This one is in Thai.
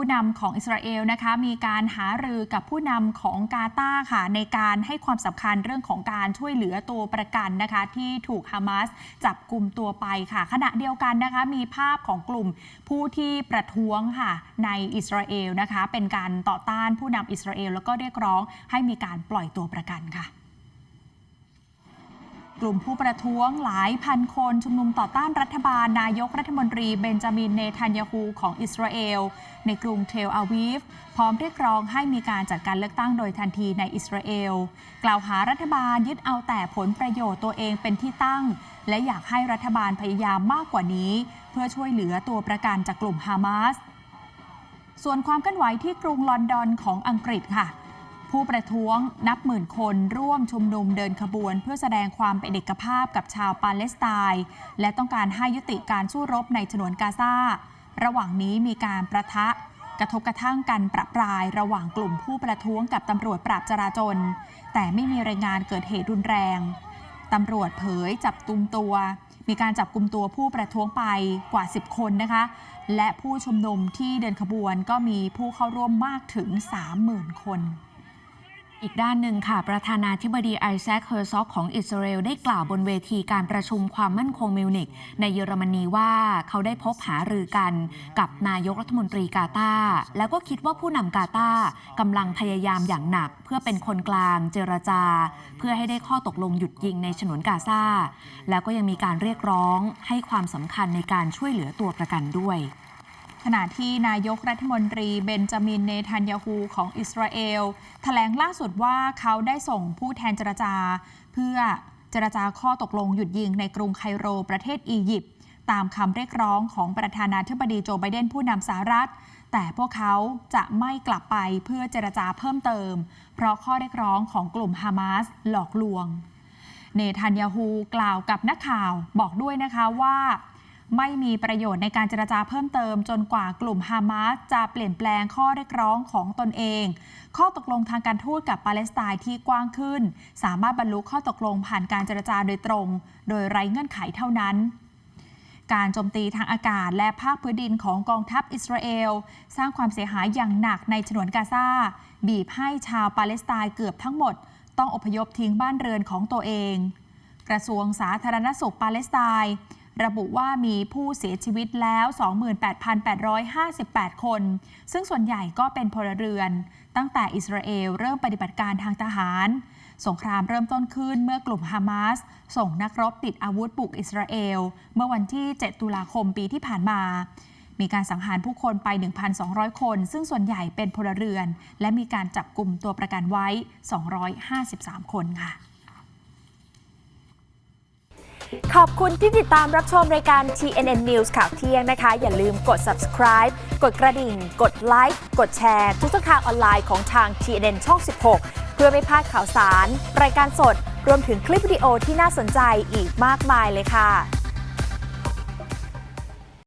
ผู้นำของอิสราเอลนะคะมีการหารือกับผู้นำของกาตาร์ค่ะในการให้ความสำคัญเรื่องของการช่วยเหลือตัวประกันนะคะที่ถูกฮามาสจับกลุ่มตัวไปค่ะ ขณะเดียวกันนะคะมีภาพของกลุ่มผู้ที่ประท้วงค่ะในอิสราเอลนะคะเป็นการต่อต้านผู้นำอิสราเอลแล้วก็เรียกร้องให้มีการปล่อยตัวประกันค่ะ กลุ่มผู้ประท้วงหลายพันคนชุมนุมต่อต้านรัฐบาล นายกรัฐมนตรีเบนจามินเนทันยาฮูของอิสราเอล ในกรุงเทลอาวีฟ พร้อมเรียกร้องให้มีการจัดการเลือกตั้งโดยทันทีในอิสราเอล กล่าวหารัฐบาลยึดเอาแต่ผลประโยชน์ตัวเองเป็นที่ตั้ง และอยากให้รัฐบาลพยายามมากกว่านี้ เพื่อช่วยเหลือตัวประกันจากกลุ่มฮามาสส่วนความเคลื่อนไหวที่กรุงลอนดอนของอังกฤษค่ะ ผู้ประท้วงนับหมื่นคนร่วมชุมนุมเดินขบวน เพื่อแสดงความเป็นเอกภาพกับชาวปาเลสไตน์และต้องการให้ยุติการสู้รบในฉนวนกาซาระหว่างนี้มีการประทะกระทบกระทั่งกันประปรายระหว่างกลุ่มผู้ประท้วงกับตำรวจปราบจราจน แต่ไม่มีรายงานเกิดเหตุรุนแรงตำรวจเผยจับตุมตัว มีการจับกลุ่มตัวผู้ประท้วงไปกว่า 10 คนนะคะ และผู้ชุมนุมที่เดินขบวนก็มีผู้เข้าร่วมมากถึง 30,000 คน อีกด้านหนึ่งค่ะ ประธานาธิบดีไอแซคเฮอร์ซอกของอิสราเอลได้กล่าวบนเวทีการประชุมความมั่นคงมิวนิกในเยอรมนีว่าเขาได้พบหารือกันกับนายกรัฐมนตรีกาตาแล้วก็คิดว่าผู้นำกาตากำลังพยายามอย่างหนัก เพื่อเป็นคนกลางเจรจา เพื่อให้ได้ข้อตกลงหยุดยิงในฉนวนกาซาแล้วก็ยังมีการเรียกร้องให้ความสำคัญในการช่วยเหลือตัวประกันด้วย ณะที่นายกรัฐมนตรีเบนจามินเนทันยาฮูของอิสราเอลแถลงล่าสุดว่าเขาได้ส่งผู้แทนเจรจา เพื่อเจรจาข้อตกลงหยุดยิงในกรุงไคโรประเทศอียิปต์ตามคำเรียกร้องของประธานาธิบดีโจไบเดนผู้นำสหรัฐ แต่พวกเขาจะไม่กลับไปเพื่อเจรจาเพิ่มเติม เพราะข้อเรียกร้องของกลุ่มฮามาสหลอกลวง เนทันยาฮูกล่าวกับนักข่าวบอกด้วยนะคะว่า ไม่มีประโยชน์ในการเจรจาเพิ่มเติม จนกว่ากลุ่มฮามาสจะเปลี่ยนแปลงข้อเรียกร้องของตนเอง ข้อตกลงทางการทูตกับปาเลสไตน์ที่กว้างขึ้น สามารถบรรลุข้อตกลงผ่านการเจรจาโดยตรง โดยไร้เงื่อนไขเท่านั้นการโจมตีทางอากาศและภาคพื้นดินของกองทัพอิสราเอล สร้างความเสียหายอย่างหนักในฉนวนกาซาบีบให้ชาวปาเลสไตน์เกือบทั้งหมด ต้องอพยพทิ้งบ้านเรือนของตัวเอง กระทรวงสาธารณสุขปาเลสไตน์ ระบุว่ามีผู้เสียชีวิตแล้ว 28,858 คน ซึ่งส่วนใหญ่ก็เป็นพลเรือน ตั้งแต่อิสราเอลเริ่มปฏิบัติการทางทหาร สงครามเริ่มต้นขึ้นเมื่อกลุ่มฮามาสส่งนักรบติดอาวุธบุกอิสราเอล เมื่อวันที่ 7 ตุลาคมปีที่ผ่านมามีการสังหารผู้คนไป 1,200 คน ซึ่งส่วนใหญ่เป็นพลเรือน และมีการจับกลุ่มตัวประกันไว้ 253 คนค่ะ ขอบคุณที่ติดตามรับชมรายการ TNN News ข่าวเที่ยงนะคะ อย่าลืมกด subscribe กดกระดิ่ง กดไลค์กดแชร์ทุกช่องทางออนไลน์ของทาง TNN ช่อง 16 เพื่อไม่พลาดข่าวสาร รายการสด รวมถึงคลิปวิดีโอที่น่าสนใจอีกมากมายเลยค่ะ